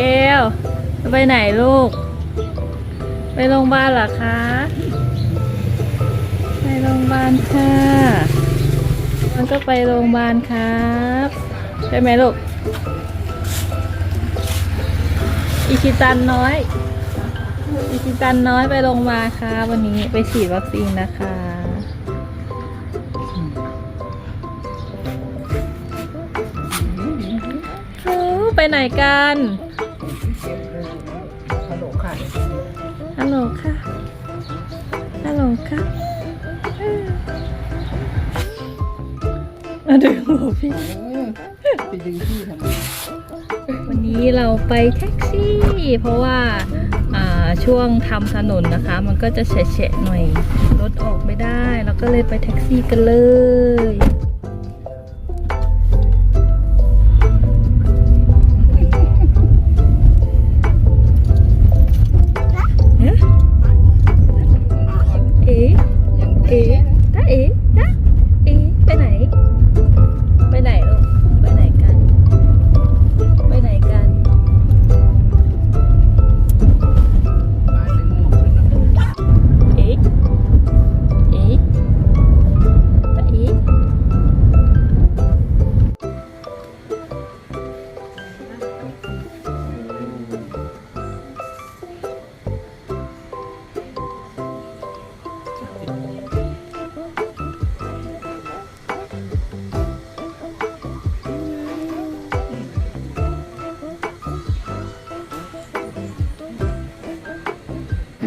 เกลไปไหนลูก ไปโรงพยาบาลเหรอคะ ไปโรงพยาบาลค่ะ มันก็ไปโรงพยาบาลครับ ใช่ไหมลูก อิชิตันน้อย อิชิตันน้อยไปโรงพยาบาลค่ะ วันนี้ไปฉีดวัคซีนนะคะไปไหนกัน โหลค่ะ ฮัลโหลค่ะมาดึงหัวพี่ไปดึงพี่ทำไมวันนี้เราไปแท็กซี่ เพราะว่าอ่าช่วงทำถนนนะคะ มันก็จะแฉะๆหน่อย รถออกไม่ได้ เราก็เลยไปแท็กซี่กันเลย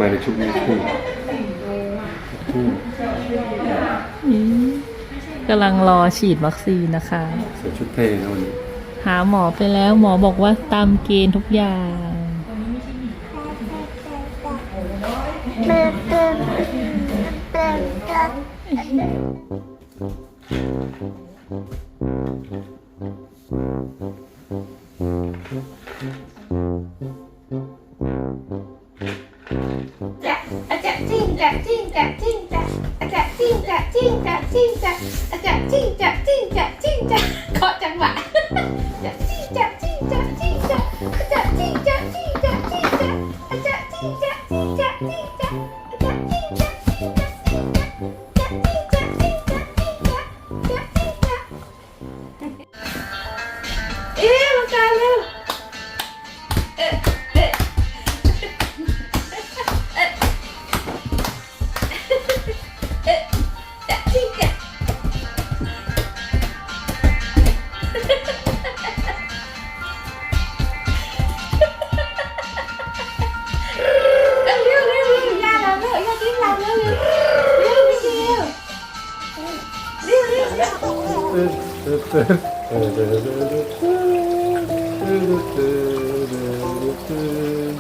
มาในชุดนี้คู่คู่อืมกำลังรอฉีดวัคซีนนะคะ ใส่ชุดเท่นะวันนี้หาหมอไปแล้วหมอบอกว่าตามเกณฑ์ทุกอย่าง 这一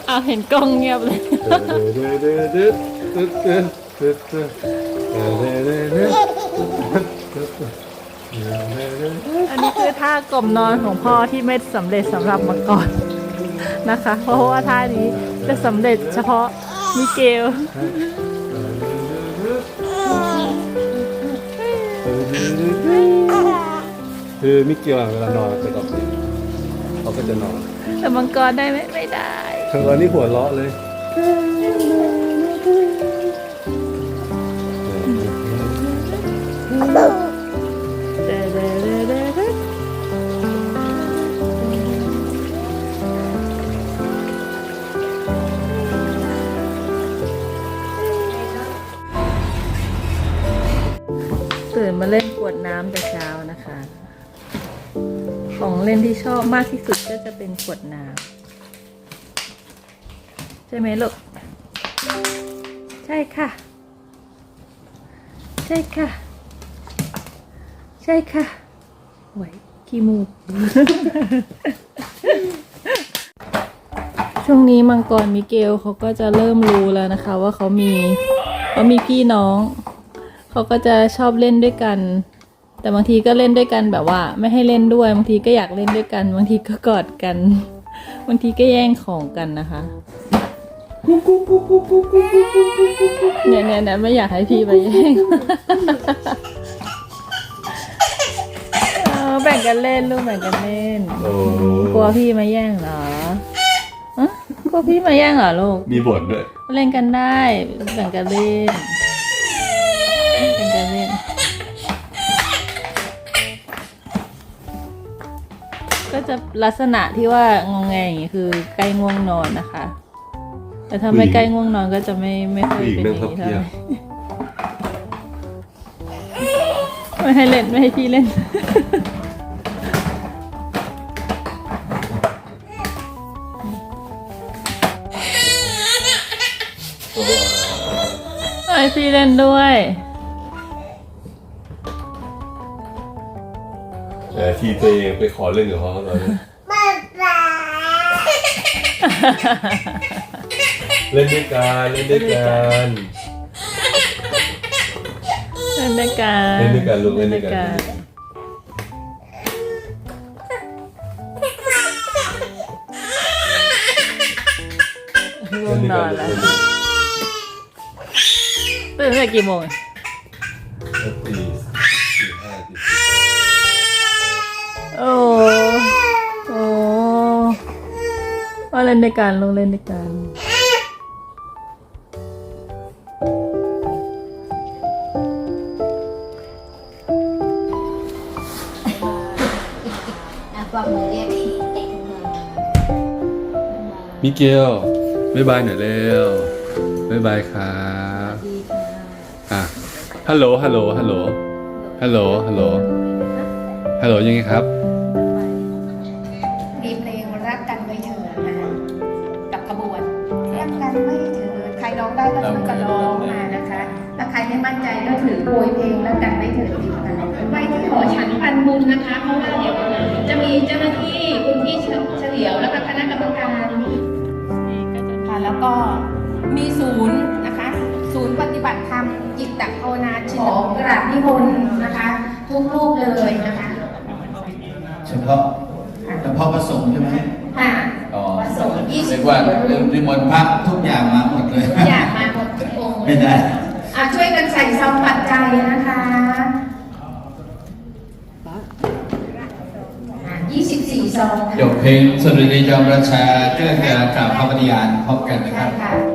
เอาเห็นกล้องเงียบเลย อันนี้คือท่ากลมนอนของพ่อที่ไม่สำเร็จสำหรับมังกรนะคะ เพราะว่าท่านี้จะสำเร็จเฉพาะมิเกล คือมิเกลเวลานอนจะกับเขาก็จะนอนแต่มังกรได้ไหมไม่ได้ทางตอนนี้หัวเราะเลยเด้อเด้อเด้อเด้อเด้อตื่นมาเล่นกวดน้ำแต่เช้านะคะ ของเล่นที่ชอบมากที่สุดก็จะเป็นขวดน้ำใช่ไหมลูก ใช่ค่ะ ใช่ค่ะ ใช่ค่ะไหวขี้มูกช่วงนี้มังกรมิเกลเขาก็จะเริ่มรู้แล้วนะคะ ว่าเขามีเขามีพี่น้อง เขาก็จะชอบเล่นด้วยกัน แต่บางทีก็เล่นด้วยกันแบบว่า ไม่ให้เล่นด้วย บางทีก็อยากเล่นด้วยกัน บางทีก็กอดกัน บางทีก็แย่งของกันนะคะเนี่ยเนี่ยเนี่ยไม่อยากให้พี่ไปแย่งเออแบ่งกันเล่นลูกแบ่งกันเล่นโอ้กลัวพี่มาแย่งเหรอพวกพี่มาแย่งเหรอลูก มีบทด้วย เล่นกันได้ แบ่งกันเล่นแบ่งกันเล่น ก็จะลักษณะที่ว่างงแงอย่างนี้คือใกล้ง่วงนอนนะคะ แต่ถ้าไม่ใกล้ง่วงนอนก็จะไม่ไม่ค่อยผู้หญิงเป็นอเรื่อย่างนี้พับเท่าไหร่ไม่ให้เล่นไม่ให้พี่เล่น ให้พี่เล่นด้วย ทีตัวเองไปขอเล่นกับเขาตอนนี้เล่นด้วยกันเล่นด้วยกันเล่นด้วยกันเล่นด้วยกันลูกเล่นด้วยกันง่วงนอนแล้วตื่นตั้งแต่กี่โมงแล้วตี โอ้โอ้ว่าเล่นด้วยกันลงเล่นด้วยกันมิเกลบ๊ายบายหน่อยเร็วบ๊ายบายครับอะฮัลโหลฮัลโหลฮัลโหลฮัลโหลฮัลโหล ฮัลโหลยังไงครับ มีเพลงรักกันไว้เถิดนะคะกับขบวนรักกันไว้เถิดใครร้องได้ก็ถือก็ร้องมานะคะ ถ้าใครไม่มั่นใจก็ถือโวยเพลงรักกันไว้เถิดดีกว่าไว้ที่หอฉันพันบุญนะคะ เพราะว่าเดี๋ยวจะมีเจ้าหน้าที่คุณพี่เฉลียวแล้วก็คณะกรรมการค่ะแล้วก็มีศูนย์นะคะ ศูนย์ปฏิบัติธรรมจิตตภาวนาชินกราบนิมนต์นะคะ ทุกรูปเลยนะคะ เฉพาะเฉพาะพระสงฆ์ใช่ไหม ค่ะ อ๋อ พระสงฆ์ยี่สิ เรี บ ยก ว่าเรื่องนิมนต์พระทุกอย่างมาหมดเลย อยากมาหมดทุกองค์ไม่ได้อะช่วยกันใส่ซองปัจจัยนะคะอะ24ซองค่ะ จบเพลงสดุดีจอมราชาเพื่อจะกล่าวคำปฏิญาณพร้อมกันนะคใช่รับ ค่ะ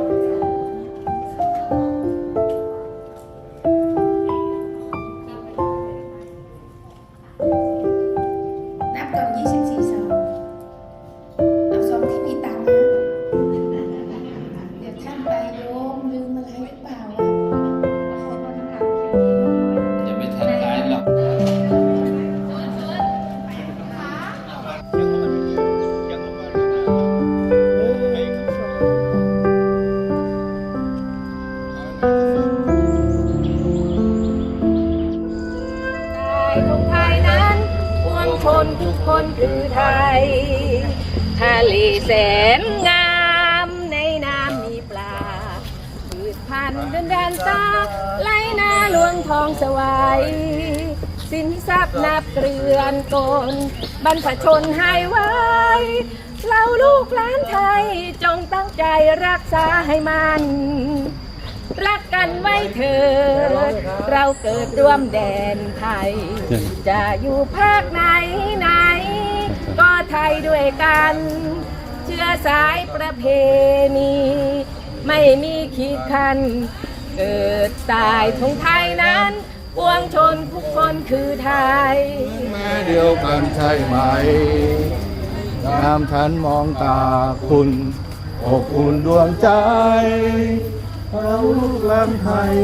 นคือไทย ทะเลแสนงามในน้ำมีปลาพืชพันธุ์เดินแดนตาไหลนาหลวงทองสวายสินทรัพย์นับเรือนกลบรรพชนให้ไว้ เราลูกหลานไทยจงตั้งใจรักษาให้มัน รักกันไว้เถิดเราเกิดร่วมแดนไทย จะอยู่ภาคไหนไหนก็ไทย ด้วยกัน เชื้อสายประเพณี ไม่มีขีดคัน เกิดตายของไทยนั้นปวงชนทุกคนคือไทย แม่เดียวกันใช่ไหมยามฉันมองตาคุณอบอุ่นดวงใจ เราลูกหลานไทย